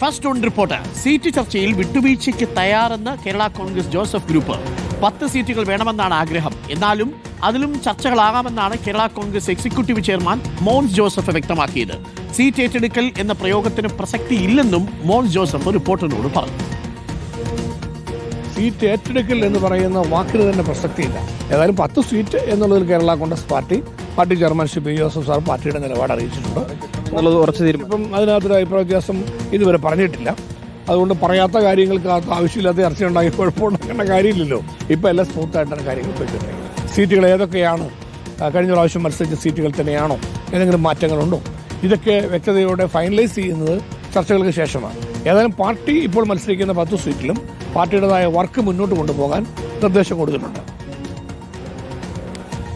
First on report. Seat ചർച്ചയിൽ വിട്ടുവീഴ്ചയ്ക്ക് തയ്യാറെന്ന് കേരള കോൺഗ്രസ് ജോസഫ് ഗ്രൂപ്പ്. പത്ത് സീറ്റുകൾ വേണമെന്നാണ് ആഗ്രഹം. എന്നാലും അതിലും ചർച്ചകളാകാമെന്നാണ് Kerala Congress executive chairman Mons Joseph വ്യക്തമാക്കിയത്. സീറ്റ് ഏറ്റെടുക്കൽ എന്ന പ്രയോഗത്തിന് പ്രസക്തി ഇല്ലെന്നും മോൻസ് ജോസഫ് റിപ്പോർട്ടറിനോട് പറഞ്ഞു. സീറ്റ് ഏറ്റെടുക്കൽ എന്ന് പറയുന്ന വാക്കിന് തന്നെ പ്രസക്തിയില്ല. ഏതായാലും പത്ത് സീറ്റ് എന്നുള്ളതിൽ Kerala Congress party party chairman Shri P Joseph sir പാർട്ടിയുടെ നിലപാട് അറിയിച്ചിട്ടുണ്ട്. എന്നുള്ളത് ഉറച്ചു തീരുമാനം ഇപ്പം അതിനകത്തൊരു അഭിപ്രായ വ്യത്യാസം ഇതുവരെ പറഞ്ഞിട്ടില്ല. അതുകൊണ്ട് പറയാത്ത കാര്യങ്ങൾക്കകത്ത് ആവശ്യമില്ലാത്ത ചർച്ച ഉണ്ടാക്കി കുഴപ്പമുണ്ടാക്കേണ്ട കാര്യമില്ലല്ലോ. ഇപ്പം എല്ലാം സ്മൂത്തായിട്ടാണ് കാര്യങ്ങൾ പോയിക്കൊണ്ടിരിക്കുന്നത്. സീറ്റുകൾ ഏതൊക്കെയാണ്? കഴിഞ്ഞ പ്രാവശ്യം മത്സരിച്ച സീറ്റുകൾ തന്നെയാണോ? ഏതെങ്കിലും മാറ്റങ്ങളുണ്ടോ? ഇതൊക്കെ വ്യക്തതയോടെ ഫൈനലൈസ് ചെയ്യുന്നത് ചർച്ചകൾക്ക് ശേഷമാണ്. ഏതായാലും പാർട്ടി ഇപ്പോൾ മത്സരിക്കുന്ന പത്ത് സീറ്റിലും പാർട്ടിയുടേതായ വർക്ക് മുന്നോട്ട് കൊണ്ടുപോകാൻ നിർദ്ദേശം കൊടുത്തിട്ടുണ്ട്.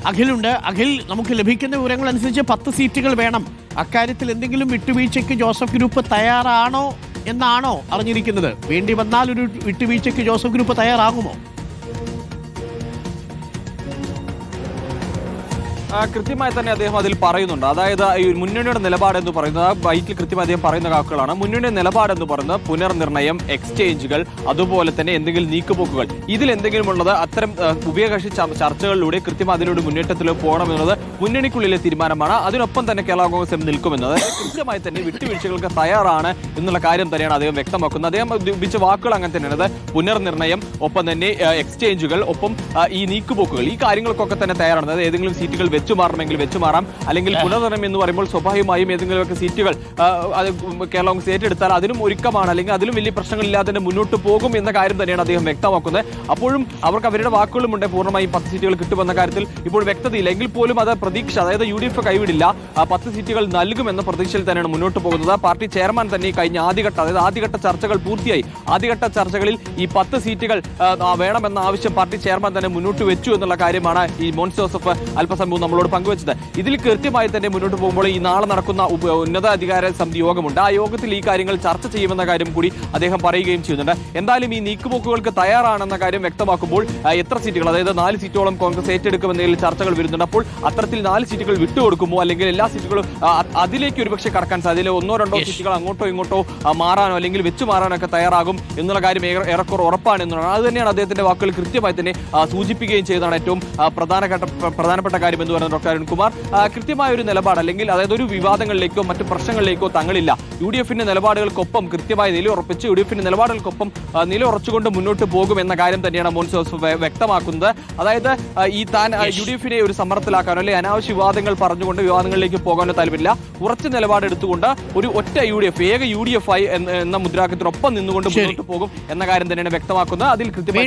അഖിലുണ്ട്. അഖിൽ നമുക്ക് ലഭിക്കുന്ന വിവരങ്ങൾ അനുസരിച്ച് പത്ത് സീറ്റുകൾ വേണം. അക്കാര്യത്തിൽ എന്തെങ്കിലും വിട്ടുവീഴ്ചയ്ക്ക് ജോസഫ് ഗ്രൂപ്പ് തയ്യാറാണോ എന്നാണോ അറിഞ്ഞിരിക്കുന്നത്. വേണ്ടി വന്നാൽ ഒരു വിട്ടുവീഴ്ചയ്ക്ക് ജോസഫ് ഗ്രൂപ്പ് തയ്യാറാകുമോ? കൃത്യമായി തന്നെ അദ്ദേഹം അതിൽ പറയുന്നുണ്ട്. അതായത് ഈ മുന്നണിയുടെ നിലപാട് എന്ന് പറയുന്നത് ആ ബൈക്കിൽ കൃത്യമായി അദ്ദേഹം പറയുന്ന വാക്കുകളാണ്. മുന്നണിയുടെ നിലപാട് എന്ന് പറയുന്നത് പുനർനിർണയം എക്സ്ചേഞ്ചുകൾ അതുപോലെ തന്നെ എന്തെങ്കിലും നീക്കുപോക്കുകൾ. ഇതിൽ എന്തെങ്കിലും ഉള്ളത് അത്തരം ഉഭയകക്ഷി ചർച്ചകളിലൂടെ കൃത്യമായി അതിലൂടെ മുന്നേറ്റത്തിൽ പോകണമെന്നത് മുന്നണിക്കുള്ളിലെ തീരുമാനമാണ്. അതിനൊപ്പം തന്നെ കേരള കോൺഗ്രസ് എം നിൽക്കുമെന്നത് കൃത്യമായി തന്നെ വിട്ടുവീഴ്ചകൾക്ക് തയ്യാറാണ് എന്നുള്ള കാര്യം തന്നെയാണ് അദ്ദേഹം വ്യക്തമാക്കുന്നത്. അദ്ദേഹം ഉപയോഗിച്ച വാക്കുകൾ അങ്ങനെ തന്നെയാണ് പുനർനിർണയം ഒപ്പം തന്നെ എക്സ്ചേഞ്ചുകൾ ഒപ്പം ഈ നീക്കുപോക്കുകൾ. ഈ കാര്യങ്ങൾക്കൊക്കെ തന്നെ തയ്യാറാണ്. അതായത് ഏതെങ്കിലും സീറ്റുകൾ വെച്ചു മാറണമെങ്കിൽ വെച്ചു മാറാം അല്ലെങ്കിൽ പുനർനിർണയം എന്ന് പറയുമ്പോൾ സ്വാഭാവികമായും ഏതെങ്കിലുമൊക്കെ സീറ്റുകൾ കേരള കോൺഗ്രസ് ഏറ്റെടുത്താൽ അതിനും ഒരുക്കമാണ്. അല്ലെങ്കിൽ അതിലും വലിയ പ്രശ്നങ്ങളില്ലാതെ തന്നെ മുന്നോട്ട് പോകും എന്ന കാര്യം തന്നെയാണ് അദ്ദേഹം വ്യക്തമാക്കുന്നത്. അപ്പോഴും അവർക്ക് അവരുടെ വാക്കുകളുമുണ്ട്. പൂർണമായും പത്ത് സീറ്റുകൾ കിട്ടുമെന്ന കാര്യത്തിൽ ഇപ്പോൾ വ്യക്തതയില്ല. എങ്കിൽ പോലും അത് പ്രതീക്ഷ അതായത് യു ഡി എഫ് കൈവിടില്ല പത്ത് സീറ്റുകൾ നൽകുമെന്ന പ്രതീക്ഷയിൽ തന്നെയാണ് മുന്നോട്ട് പോകുന്നത്. പാർട്ടി ചെയർമാൻ തന്നെ കഴിഞ്ഞ ആദ്യഘട്ട അതായത് ആദ്യഘട്ട ചർച്ചകൾ പൂർത്തിയായി. ആദ്യഘട്ട ചർച്ചകളിൽ ഈ പത്ത് സീറ്റുകൾ വേണമെന്ന ആവശ്യം പാർട്ടി ചെയർമാൻ തന്നെ മുന്നോട്ട് വെച്ചു എന്നുള്ള കാര്യമാണ് ഈ മോൻസ് ജോസഫ് അല്പസമയം മുമ്പ് നമ്മളോട് പങ്കുവച്ചത്. ഇതിൽ കൃത്യമായി തന്നെ മുന്നോട്ട് പോകുമ്പോൾ ഈ നാളെ നടക്കുന്ന ഉന്നത ഉന്നതാധികാര സമിതി യോഗമുണ്ട്. ആ യോഗത്തിൽ ഈ കാര്യങ്ങൾ ചർച്ച ചെയ്യുമെന്ന കാര്യം കൂടി അദ്ദേഹം പറയുകയും ചെയ്യുന്നുണ്ട്. എന്തായാലും ഈ നീക്കുപോക്കുകൾക്ക് തയ്യാറാണെന്ന കാര്യം വ്യക്തമാക്കുമ്പോൾ എത്ര സീറ്റുകൾ അതായത് നാല് സീറ്റോളം കോൺഗ്രസ് ഏറ്റെടുക്കുമെന്നതിൽ ചർച്ചകൾ വരുന്നുണ്ട്. അപ്പോൾ അത്തരത്തിൽ നാല് സീറ്റുകൾ വിട്ടുകൊടുക്കുമോ അല്ലെങ്കിൽ എല്ലാ സീറ്റുകളും അതിലേക്ക് ഒരുപക്ഷെ കടക്കാൻ സാധ്യത ഒന്നോ രണ്ടോ സീറ്റുകൾ അങ്ങോട്ടോ ഇങ്ങോട്ടോ മാറാനോ അല്ലെങ്കിൽ വെച്ചു മാറാനോ ഒക്കെ തയ്യാറാകും എന്നുള്ള കാര്യം ഏറെ- ഏറെക്കുറെ ഉറപ്പാണ് എന്നുള്ളതാണ്. അത് തന്നെയാണ് അദ്ദേഹത്തിന്റെ വാക്കുകൾ കൃത്യമായി തന്നെ സൂചിപ്പിക്കുകയും ചെയ്തതാണ് ഏറ്റവും പ്രധാനപ്പെട്ട പ്രധാനപ്പെട്ട കാര്യം എന്ന് പറയുന്നത് ഡോക്ടർ അരുൺകുമാർ. കൃത്യമായ ഒരു നിലപാട് അല്ലെങ്കിൽ അതായത് ഒരു വിവാദങ്ങളിലേക്കോ മറ്റു പ്രശ്നങ്ങളിലേക്കോ തങ്ങളില്ല. യു ഡി എഫിന്റെ നിലപാടുകൾക്കൊപ്പം കൃത്യമായി നിലയുറപ്പിച്ച് യു ഡി എഫിന്റെ നിലപാടുകൾക്കൊപ്പം നിലയുറച്ചുകൊണ്ട് മുന്നോട്ട് പോകും എന്ന കാര്യം തന്നെയാണ് മോൻ ജോസഫ് വ്യക്തമാക്കുന്നത്. അതായത് ഈ താൻ യു ഡി എഫിനെ ഒരു സമ്മർദ്ദത്തിലാക്കാനോ അല്ലെങ്കിൽ അനാവശ്യ വിവാദങ്ങൾ പറഞ്ഞുകൊണ്ട് വിവാദങ്ങളിലേക്ക് പോകാനോ താല്പര്യമില്ല ഉറച്ച നിലപാടെടുത്തുകൊണ്ട് ഒരു ഒറ്റ യു ഡി എഫ് ഏക യു ഡി എഫ് ആയി എന്ന എന്ന മുദ്രാവാക്യത്തിനൊപ്പം നിന്നുകൊണ്ട് മുന്നോട്ട് പോകും എന്ന കാര്യം തന്നെയാണ് വ്യക്തമാക്കുന്നത്. അതിൽ കൃത്യമായി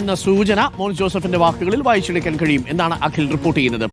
എന്ന സൂചന മോൻ ജോസഫിന്റെ വാക്കുകളിൽ വായിച്ചെടുക്കാൻ കഴിയും. എന്നാണ് അഖിൽ റിപ്പോർട്ട് ചെയ്യുന്നത്?